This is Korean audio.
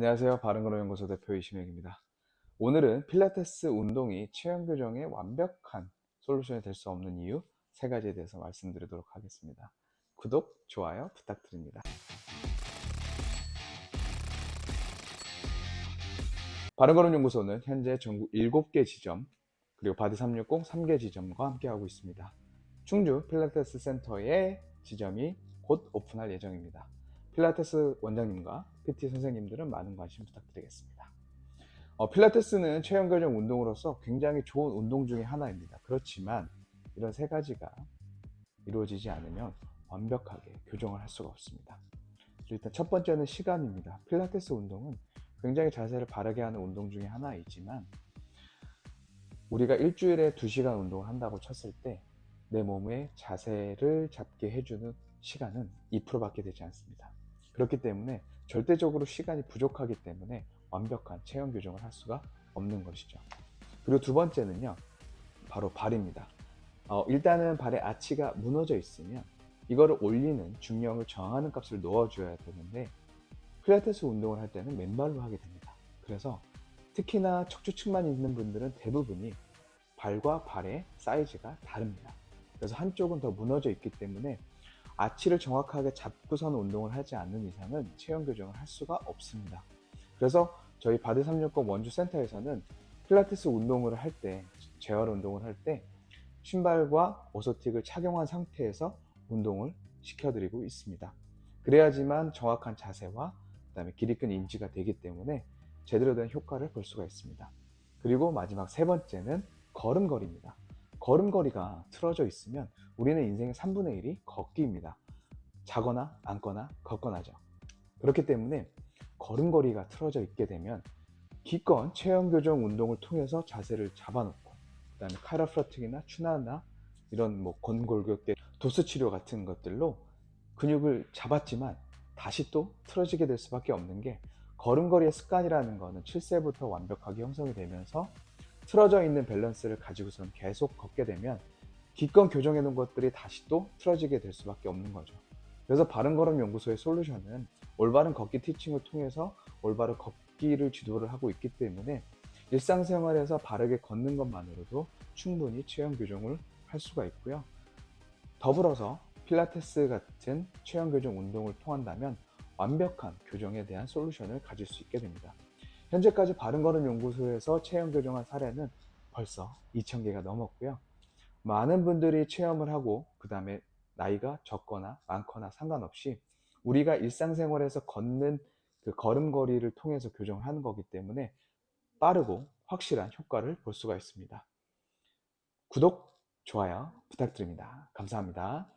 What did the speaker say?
안녕하세요. 바른걸음연구소 대표 이심혁입니다. 오늘은 필라테스 운동이 체형 교정의 완벽한 솔루션이 될 수 없는 이유 세 가지에 대해서 말씀드리도록 하겠습니다. 구독, 좋아요 부탁드립니다. 바른걸음연구소는 현재 전국 7개 지점 그리고 바디 360 3개 지점과 함께하고 있습니다. 충주 필라테스 센터의 지점이 곧 오픈할 예정입니다. 필라테스 원장님과 PT 선생님들은 많은 관심 부탁드리겠습니다. 어, 필라테스는 체형 교정 운동으로서 굉장히 좋은 운동 중의 하나입니다. 그렇지만 이런 세 가지가 이루어지지 않으면 완벽하게 교정을 할 수가 없습니다. 일단 첫 번째는 시간입니다. 필라테스 운동은 굉장히 자세를 바르게 하는 운동 중의 하나이지만 우리가 일주일에 2시간 운동을 한다고 쳤을 때 내 몸의 자세를 잡게 해주는 시간은 2%밖에 되지 않습니다. 그렇기 때문에 절대적으로 시간이 부족하기 때문에 완벽한 체형 교정을 할 수가 없는 것이죠. 그리고 두 번째는요, 바로 발입니다. 어, 일단은 발의 아치가 무너져 있으면 이거를 올리는 중량을 저항하는 값을 넣어줘야 되는데 필라테스 운동을 할 때는 맨발로 하게 됩니다. 그래서 특히나 척추 측만 있는 분들은 대부분이 발과 발의 사이즈가 다릅니다. 그래서 한쪽은 더 무너져 있기 때문에 아치를 정확하게 잡고선 운동을 하지 않는 이상은 체형 교정을 할 수가 없습니다. 그래서 저희 바디 360 원주 센터에서는 필라테스 운동을 할 때, 재활 운동을 할 때 신발과 오소틱을 착용한 상태에서 운동을 시켜드리고 있습니다. 그래야지만 정확한 자세와 그다음에 길이끈 인지가 되기 때문에 제대로 된 효과를 볼 수가 있습니다. 그리고 마지막 세 번째는 걸음걸이입니다. 걸음걸이가 틀어져 있으면 우리는 인생의 3분의 1이 걷기입니다. 자거나 앉거나 걷거나죠. 그렇기 때문에 걸음걸이가 틀어져 있게 되면 기껏 체형 교정 운동을 통해서 자세를 잡아놓고 그다음에 카이로프라틱이나 추나나 이런 뭐 건골격계 도수 치료 같은 것들로 근육을 잡았지만 다시 또 틀어지게 될 수밖에 없는 게 걸음걸이의 습관이라는 거는 7세부터 완벽하게 형성이 되면서 틀어져 있는 밸런스를 가지고선 계속 걷게 되면 기껏 교정해 놓은 것들이 다시 또 틀어지게 될 수밖에 없는 거죠. 그래서 바른걸음 연구소의 솔루션은 올바른 걷기 티칭을 통해서 올바른 걷기를 지도를 하고 있기 때문에 일상생활에서 바르게 걷는 것만으로도 충분히 체형 교정을 할 수가 있고요. 더불어서 필라테스 같은 체형 교정 운동을 통한다면 완벽한 교정에 대한 솔루션을 가질 수 있게 됩니다. 현재까지 바른걸음 연구소에서 체형 교정한 사례는 벌써 2,000개가 넘었고요. 많은 분들이 체험을 하고 그 다음에 나이가 적거나 많거나 상관없이 우리가 일상생활에서 걷는 그 걸음걸이를 통해서 교정을 하는 거기 때문에 빠르고 확실한 효과를 볼 수가 있습니다. 구독, 좋아요 부탁드립니다. 감사합니다.